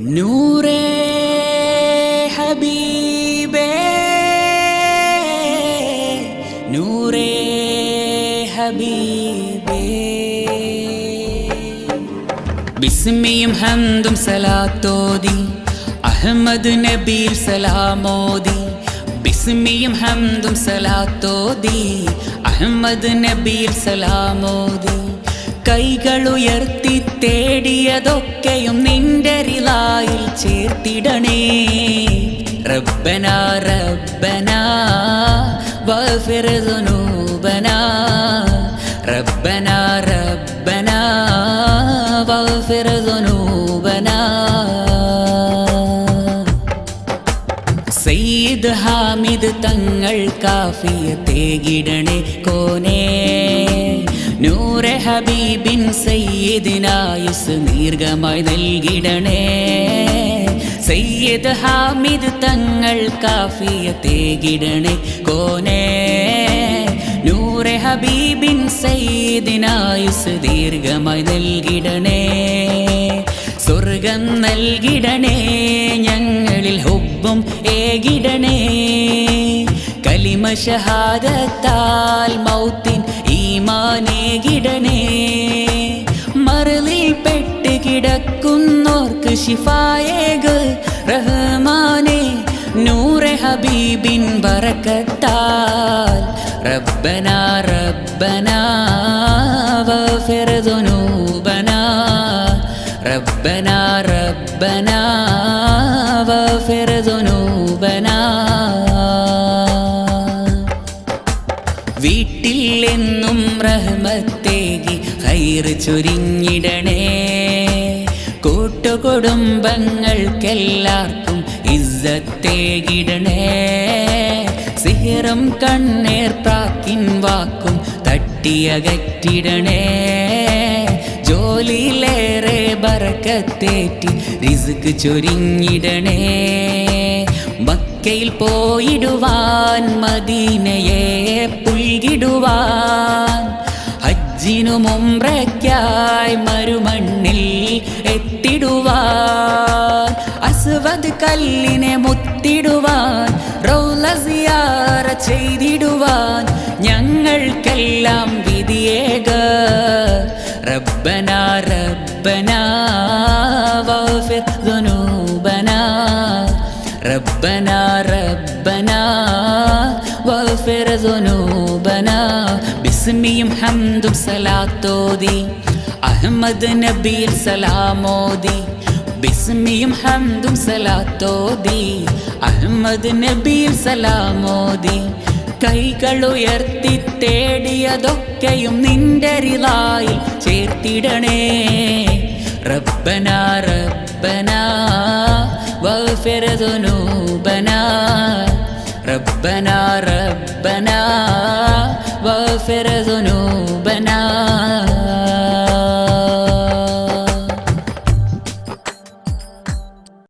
നൂറേ ഹബീബേ നൂറേ ഹബീബേ. ബിസ്മിയും ഹന്തും സലാത്തോതി അഹമ്മദ് നബീൽ സലാമോദി. ബിസ്മിയും ഹന്തും സലാത്തോതി അഹമ്മദ് നബീൽ സലാമോദി. കൈകൾ ഉയർത്തി തേടിയതൊക്കെയും നിന്റെ റിലായിൽ ചേർത്തിടണേ റബ്ബന റബ്ബന വഫിർ ذنوبنا റബ്ബന റബ്ബന വഫിർ ذنوبنا സയ്യിദ് ഹാമിദ് തങ്ങൾ കാഫിയ തേകിടണേ കോനേ നൂറെ ഹബീബിൻ സയ്യിദിനായുസ് ദീർഘമായി നൽകിടണേ? സയ്യദ് ഹാമിദ് തങ്ങൾ കാഫിയ തേകിടണേ കോനേ? നൂറെ ഹബീബിൻ സയ്യിദിനായുസ് ദീർഘമായി നൽകിടണേ? സ്വർഗം നൽകിടണേ ഞങ്ങളിൽ ഹുബും ഏകിടണേ? കലിമ ഷഹാദത്താൽ മൗത്തിൻ ഈമാനേകിടണേ കിടക്കുന്നോർക്ക് ശിഫായേക് റഹ്മാനെ നൂറെ ഹബീബിൻ ബറക്കത്താൽ റബ്ബന റബ്ബന വഫിർ ദുനൂബന. റബ്ബന റബ്ബന വഫിർ ദുനൂബന. വീട്ടിൽ എന്നും റഹ്മത്തേകി ഹൈർ ചൊരിഞ്ഞിടണേ. കൂട്ടുകുടുംബങ്ങൾക്കെല്ലാവർക്കും ഇസത്തേകിടണേ സിഹിറം കണ്ണേർ പ്രാക്കിൻ വാക്കും തട്ടിയകറ്റിടണേ. ജോലിയിലേറെ ബറക്കത്തേറ്റി റിസ്ക് ചൊരിഞ്ഞിടണേ. മക്കയിൽ പോയിടുവാൻ മദീനയെ പുൽകിടുവാൻ ഹജ്ജിനു മുമ്പ്രയ്ക്കായി മരുമണ്ണിൽ എത്തിടുവാൻ അസ്വദ് കല്ലിനെ മുത്തിടുവാൻ റൗല സിയാറ ചെയ്തിടുവാൻ ഞങ്ങൾക്കെല്ലാം വിധിയേക ربنا ربنا واغفر ذنوبنا ربنا ربنا واغفر ذنوبنا ബിസ്മിയും ഹംദും സലാത്തോദി അഹമ്മദ് നബിയിൽ സലാമോദി ബിസ്മിയും ഹംദും സലാത്തോദി അഹമ്മദ് നബിയിൽ സലാമോദി കൈകൾ ഉയർത്തി തേടിയതൊക്കെയും നിന്റെ റിലായി ചേർത്തിടണേ. റബ്ബന